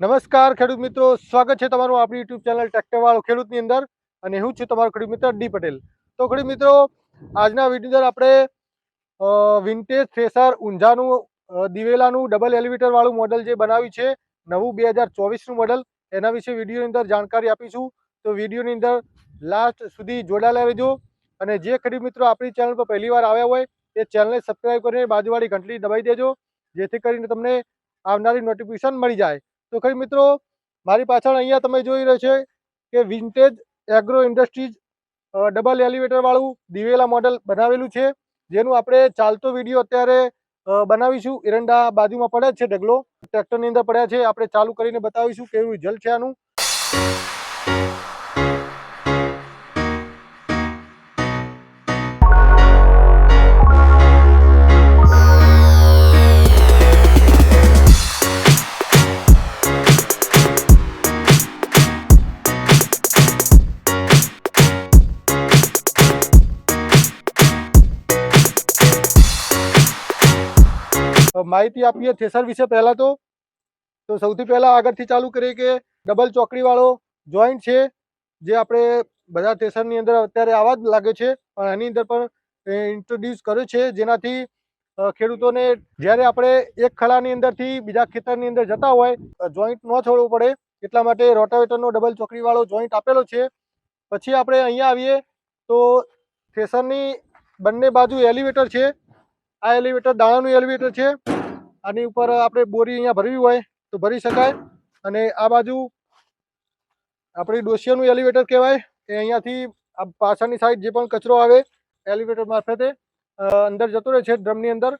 નમસ્કાર ખેડૂત મિત્રો, સ્વાગત છે તમારું આપણી યુટ્યુબ ચેનલ ટ્રેક્ટરવાળો ખેડૂતની અંદર અને હું છું તમારો ખેડૂત મિત્ર ડી પટેલ. તો ખેડૂત મિત્રો, આજના વીડિયો અંદર આપણે વિન્ટેજ થ્રેસર ઊંઝાનું દિવેલાનું ડબલ એલિવેટર વાળું મોડલ જે બનાવ્યું છે, નવું બે હજાર ચોવીસનું મોડલ એના વિશે વિડીયોની અંદર જાણકારી આપીશું. તો વિડીયોની અંદર લાસ્ટ સુધી જોડાયેલા રહેજો અને જે ખેડૂત મિત્રો આપણી ચેનલ પર પહેલી વાર આવ્યા હોય, એ ચેનલને સબસ્ક્રાઈબ કરીને બાજુવાળી ઘંટડી દબાઈ દેજો, જેથી કરીને તમને આવનારી નોટિફિકેશન મળી જાય. તો ખરી મિત્રો, મારી પાછળ અહીંયા તમે જોઈ રહ્યો છે કે vintage agro industries double elevator વાળું દિવેલા મોડલ બનાવેલું છે. જેનું આપણે ચાલતો વીડિયો અત્યારે બનાવીશું. એરંડા બાજુમાં પડ્યા છે ઢગલો. ટ્રેક્ટરની અંદર પડ્યા છે. આપણે ચાલુ કરીને બતાવીશું કેવું રિઝલ્ટ છે આનું. માહિતી આપીએ, થેસર વિશે પહેલાં તો. તો સૌથી પહેલાં આગળથી ચાલુ કરીએ કે ડબલ ચોકડીવાળો જોઈન્ટ છે, જે આપણે બધા થેસરની અંદર અત્યારે આવા જ લાગે છે, પણ એની અંદર પણ ઇન્ટ્રોડ્યુસ કર્યો છે, જેનાથી ખેડૂતોને જ્યારે આપણે એક ખલાની અંદરથી બીજા ખેતરની અંદર જતા હોય જોઈન્ટ ન છોડવું પડે. એટલા માટે રોટાવેટરનો ડબલ ચોકડીવાળો જોઈન્ટ આપેલો છે. પછી આપણે અહીંયા આવીએ, તો થેસરની બંને બાજુ એલિવેટર છે. આ એલિવેટર દાણાનું એલિવેટર છે. આની ઉપર આપણે બોરી અહીંયા ભરવી હોય તો ભરી શકાય. અને આ બાજુ આપણી ડોસિયાનું એલિવેટર કહેવાય. એ અહીંયાથી આ પાછળની સાઈડ જે પણ કચરો આવે એલિવેટર મારફતે અંદર જતો રહે છે, ડ્રમની અંદર.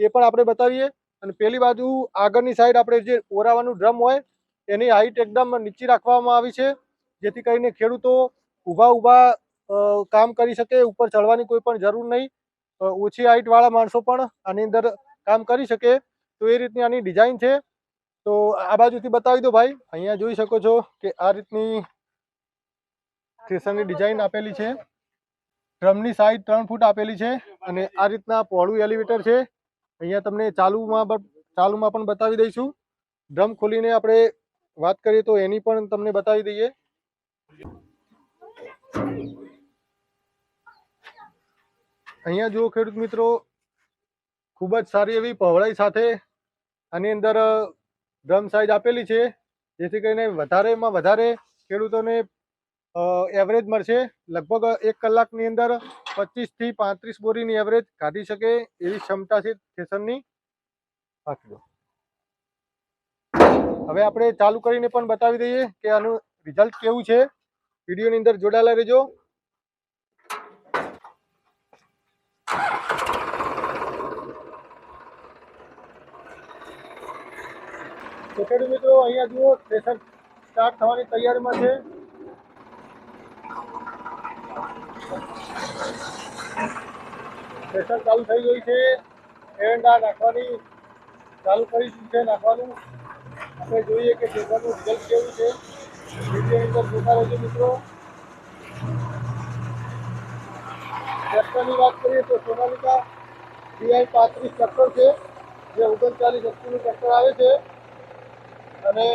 એ પણ આપણે બતાવીએ. અને પેલી બાજુ આગળની સાઈડ આપણે જે ઓરાવાનું ડ્રમ હોય, એની હાઈટ એકદમ નીચી રાખવામાં આવી છે. જેથી કરીને ખેડૂતો ઊભા ઊભા કામ કરી શકે, ઉપર ચડવાની કોઈ પણ જરૂર નહીં. ઓછી હાઈટવાળા માણસો પણ આની અંદર કામ કરી શકે. તો એ રીતની આની ડિઝાઇન છે. તો આ બાજુથી બતાવી દો ભાઈ. અહીંયા જોઈ શકો છો કે આ રીતની સ્ટેશનની ડિઝાઇન આપેલી છે. ડ્રમની સાઈડ ત્રણ ફૂટ આપેલી છે અને આ રીતના પહોળું એલિવેટર છે. અહીંયા તમને ચાલુમાં ચાલુમાં પણ બતાવી દઈશું. ડ્રમ ખોલીને આપણે વાત કરીએ તો એની પણ તમને બતાવી દઈએ. અહીંયા જુઓ ખેડૂત મિત્રો, ખૂબ જ સારી એવી પહોળાઈ સાથે આની અંદર ડ્રમ સાઇઝ આપેલી છે, જેથી કરીને વધારેમાં વધારે ખેડૂતોને એવરેજ મળશે. લગભગ એક કલાકની અંદર પચીસથી પાંત્રીસ બોરીની એવરેજ કાઢી શકે એવી ક્ષમતા છે થેસરની રાખી હવે આપણે ચાલુ કરીને પણ બતાવી દઈએ કે આનું રિઝલ્ટ કેવું છે. વિડીયોની અંદર જોડાયેલા રહેજો. તો ખેડૂત મિત્રો, અહીંયા જુઓ થ્રેસર સ્ટાર્ટ થવાની તૈયારીમાં છે. થ્રેસર ચાલુ થઈ ગઈ છે. એરંડા નાખવાની ચાલુ કરી દીધું છે, નાખવાનું. આપણે જોઈએ કે થ્રેસરનું રિઝલ્ટ કેવું છે. વિડીયોની અંદર મિત્રો. ટ્રેક્ટરની વાત કરીએ તો સોનાલિકા ડીઆઈ પાંત્રીસ ટ્રેક્ટર છે, જે ઓગણચાલીસ એચપીનું ટ્રેક્ટર આવે છે. અને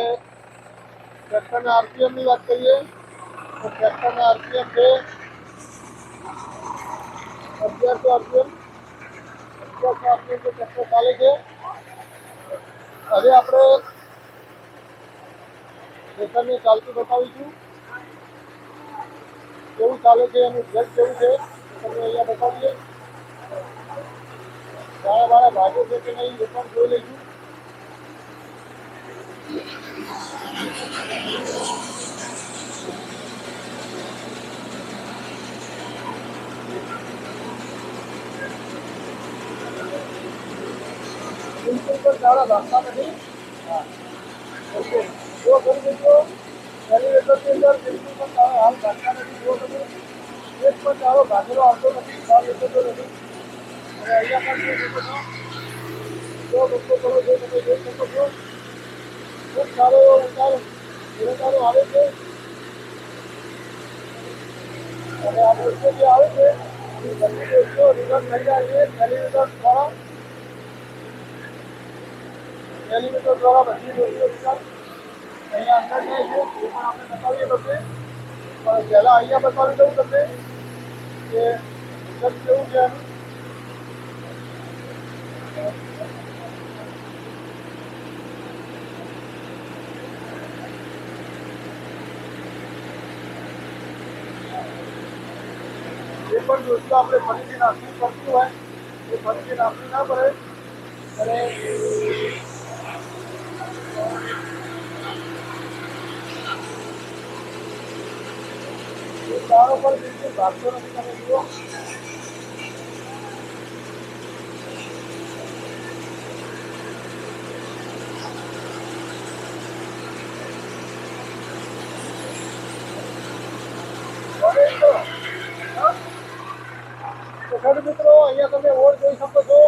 ટ્રેક્ટરના આરપીએમની વાત કરીએ, તો ટ્રેક્ટરના આરપીએમ છે. અગિયારસો આરપીએમ અગિયારસો આરપીએમ જે ટ્રેક્ટર ચાલે છે. હવે આપણે ટ્રેક્ટરને ચાલતું બતાવીશું. કેવું ચાલે છે, એનું રિઝલ્ટ કેવું છે તમને અહીંયા બતાવીએ. સારા વાળા ભાગો છે કે નહીં, એ પણ જોઈ લઈશું. બિલકુલ પણ દાડા ભાગતા નથી હા ઓકે જો કરી દેજો એલિવેટરની અંદર બિલકુલ પણ દાડા હાલ ભાગતા નથી જો તમે એક પણ દાડો ભાગેલો આવતો નથી ભાગ લેતો નથી અને અહીંયા પણ જોઈ શકો છો જો લોકો કરો જો તમે જોઈ શકો છો ખૂબ સારો એવો ઉતાર આવે છે અને આ દૃશ્ય જે આવે છે એ બધી દૃશ્યો રિઝલ્ટ થઈ જાય છે એલિવેટર દ્વારા એલિવેટર દ્વારા એ પણ આપણે બતાવીએ તમને પણ પહેલાં અહીંયા બતાવી દઉં તમને કે કેવું છે પણ દોસ્તો, આપણે ફરીથી નાખવી પડતું હોય. એ ફરીથી નાખવી ના પડે. અને દાણો પણ બિલકુલ ભાગતો નથી તમે જુઓ હવે તો, હા? તો મિત્રો, અહીંયા તમે ઓર જોઈ શકો છો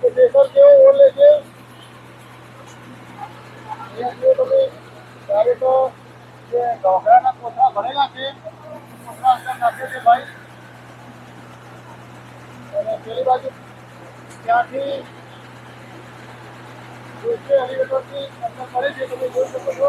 કે કેસર કેવો ઓર લે છે. અહીંયા જો તમે તો જે ઢોકળાના કોથળા ભરેલા છે, કોથળા અંદર નાખે છે ભાઈ. અને પેલી બાજુ ત્યાંથી એલિવેટરથી અંદર કરે છે, તમે જોઈ શકો છો.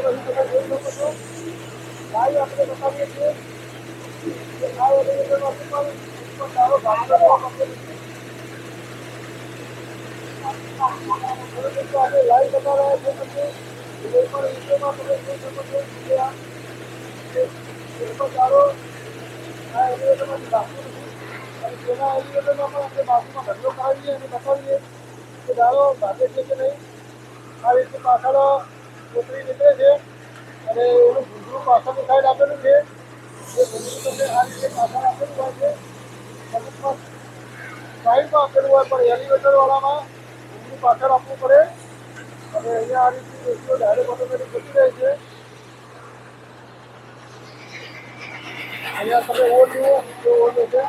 લાઈવ બતાવી રહ્યા છીએ તમને કોઈ પણ વિડીયોમાં તમે જોઈ શકો છો કે આ એક પણ સારો આ એલિવેટરમાંથી ભાગતો નથી અને તેના એલિવેટરમાં પણ આપણે બાજુમાં ઢગલો કરાવીએ અને બતાવીએ કે દાડો ભાગે છે કે નહીં આ રીતે પાછળ કોતરી નીકળે છે અને એનું ભૂંગળું પાછળની સાઈડ આપેલું છે. એ ભૂંગળું તમને આ રીતે પાછળ આપેલું હોય છે. અમુકમાં સાઈડમાં આપેલું હોય, પણ એલિવેટરવાળામાં ભૂંગળું પાછળ આપવું પડે. અને અહીંયા આ રીતે વસ્તુઓ ડાયરેક્ટ ઓટોમેટિક જતી રહે છે. અહીંયા તમે ઓર જુઓ તો ઓર છે.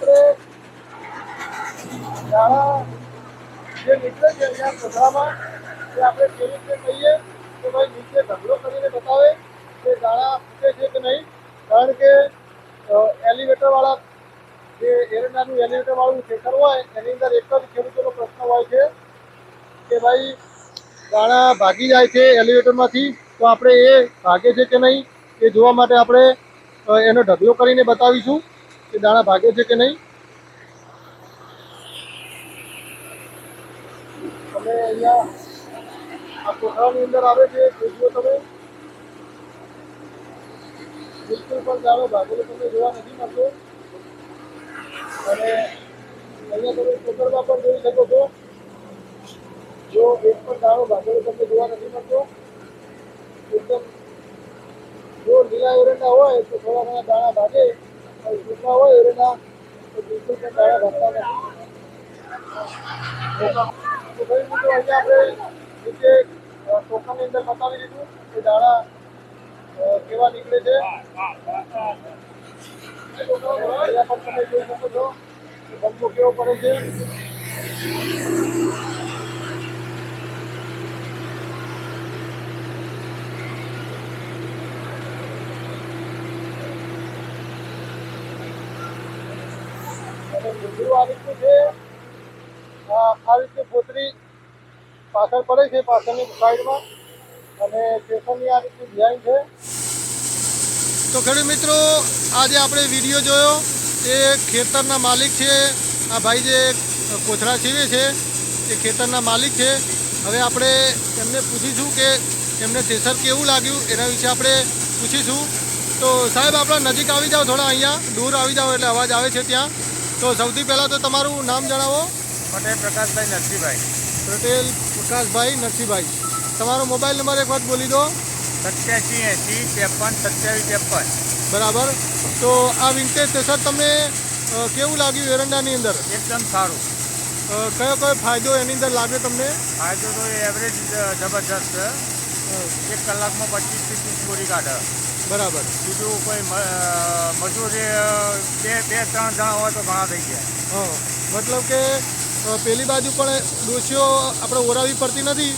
આપણે શાળા જે નીકળે છે અહીંયા કોથળામાં તે આપણે કેવી રીતે કહીએ કે ભાઈ નીચે ઢગલો કરીને બતાવે કે દાણા ફૂટે છે કે નહીં કારણ કે એલિવેટરવાળા જે એરંડાનું એલિવેટરવાળું ખેતર હોય એની અંદર એક જ ખેડૂતોનો પ્રશ્ન હોય છે કે ભાઈ દાણા ભાગી જાય છે એલિવેટરમાંથી તો આપણે એ ભાગે છે કે નહીં એ જોવા માટે આપણે એનો ઢગલો કરીને બતાવીશું. કે દાણા ભાગે છે કે નહીં? તમે અહીંયા આ કોઠાની અંદર આવે છે જોજો તમે બિલકુલ પણ દાણો ભાગેલો તમને જોવા નથી મળતો. અને અહીંયા તમે કોતરમાં પણ જોઈ શકો છો. જો એક પણ દાણો ભાગેલો તમને જોવા નથી મળતો, એકદમ જો લીલા એરંડા હોય તો થોડા ઘણા દાણા ભાગે. હોય તો બિલકુલ પણ દાણા ભાગતા નથી તો અહીંયા આપણે જે ટોકનની અંદર બતાવી દીધું કે દાણા કેવા નીકળે છે પણ કેવો પડે છે ઊંધિયું આ રીતનું છે આ આ રીતની ફોતરી પાછળ પડે છે પાછળની સાઈડમાં. અને સ્ટેશનની આ રીતની ડિઝાઇન છે. તો ખેડૂત મિત્રો આજે આપણે વીડિયો જોયો એ ખેતરના માલિક છે. આ ભાઈ જે કોથળા સીવે છે એ ખેતરના માલિક છે. હવે આપણે એમને પૂછીશું કે એમને થેસર કેવું લાગ્યું એના વિશે આપણે પૂછીશું. તો સાહેબ આપણા નજીક આવી જાઓ થોડા અહીંયા દૂર આવી જાઓ એટલે અવાજ આવે છે ત્યાં. તો સૌથી પહેલાં તો તમારું નામ જણાવો. પટેલ પ્રકાશભાઈ નરસિંહભાઈ પટેલ પ્રકાશભાઈ નરસિંહભાઈ તમારો મોબાઈલ નંબર એક વાત બોલી દો. સત્યાસી એંસી ત્રેપન સત્યાવીસ ત્રેપન. બરાબર. તો આ વિન્ટેજ થેસર તમને અ, કેવું લાગ્યું એરંડાની અંદર? એકદમ સારું. કયો કયો ફાયદો એની અંદર લાગ્યો તમને? ફાયદો તો એવરેજ જબરજસ્ત. છે એક કલાકમાં પચીસથી ત્રીસ બોરી કાઢે. બરાબર. બીજું કોઈ મજૂરી બે બે ત્રણ જણા હોય તો ઘણા થઈ ગયા મતલબ કે પેલી બાજુ પણ ડોસીઓ આપણે ઓરાવી પડતી નથી.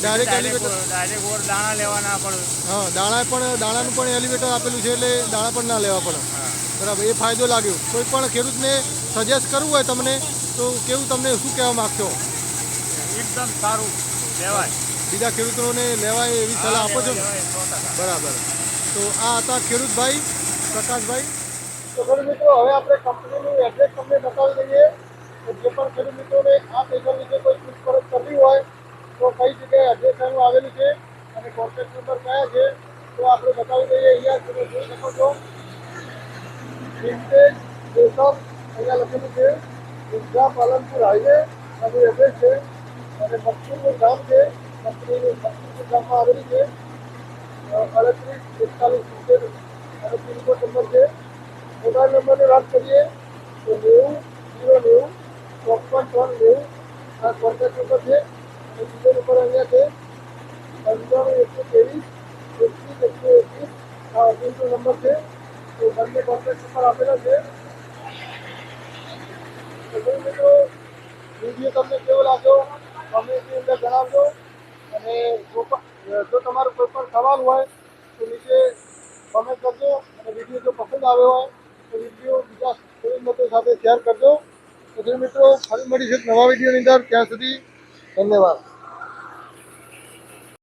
ડાયરેક્ટ એલિવેટર ડાયરેક્ટ ઓર દાણા લેવાના પણ. હા દાણા પણ દાણાનું પણ એલિવેટર આપેલું છે એટલે દાણા પણ ના લેવા પડે. બરાબર એ ફાયદો લાગ્યો. કોઈ પણ ખેડૂતને સજેસ્ટ કરવું હોય તમને તો કેવું તમને શું કહેવા માગશો? એકદમ સારું. લેવાય. બીજા ખેડૂતોને લેવાય એવી સલાહ આપો છો. બરાબર. તો આ હતા ખેડૂતભાઈ પ્રકાશભાઈ. તો ખેડૂત મિત્રો હવે આપણે કંપનીનું એડ્રેસ તમને બતાવી દઈએ. જે પણ ખેડૂત મિત્રોને આ પેપર વિશે કોઈ પૂછપરછ કરવી હોય, તો કઈ જગ્યાએ એડ્રેસ આવેલી છે અને કોન્ટેક્ટ નંબર કયા છે, તો આપણે બતાવી દઈએ અહીંયા તમે જોઈ શકો છો. વિન્ટેજ દેશમ અહીંયા લખેલું છે. ઊર્જા પાલનપુર હાઈવે અને એડ્રેસ છે અને મકસુરનું ગામ છે. કંપનીનું મકસુરપુર ગામમાં આવેલું છે. અડત્રીસ એકતાલીસ સિત્તેર અને પિનકોડ નંબર છે. મોબાઈલ નંબરની વાત કરીએ તો નેવું, જીરો નેવું ચોપન ત્રણ નેવું આ કોન્ટેક્ટ નંબર છે અને બીજો નંબર અહીંયા છે પંચાણું એકસો ત્રેવીસ એકવીસ એકસો એકવીસ આ અર્જુનનો નંબર છે તો બંને કોન્ટેક્ટ નંબર આપેલા છે તો જોઈ મિત્રો વીડિયો તમને કેવો લાગ્યો કમેન્ટની અંદર જણાવજો અને જો પણ જો તમારો કોઈ પણ સવાલ હોય તો નીચે કમેન્ટ કરજો અને વીડિયો જો પસંદ આવ્યો હોય તો વીડિયો બીજા ખેડૂત મિત્રો સાથે શેર કરજો તો મિત્રો ફરી મળીશું નવા વિડીયોની અંદર. ત્યાં સુધી ધન્યવાદ.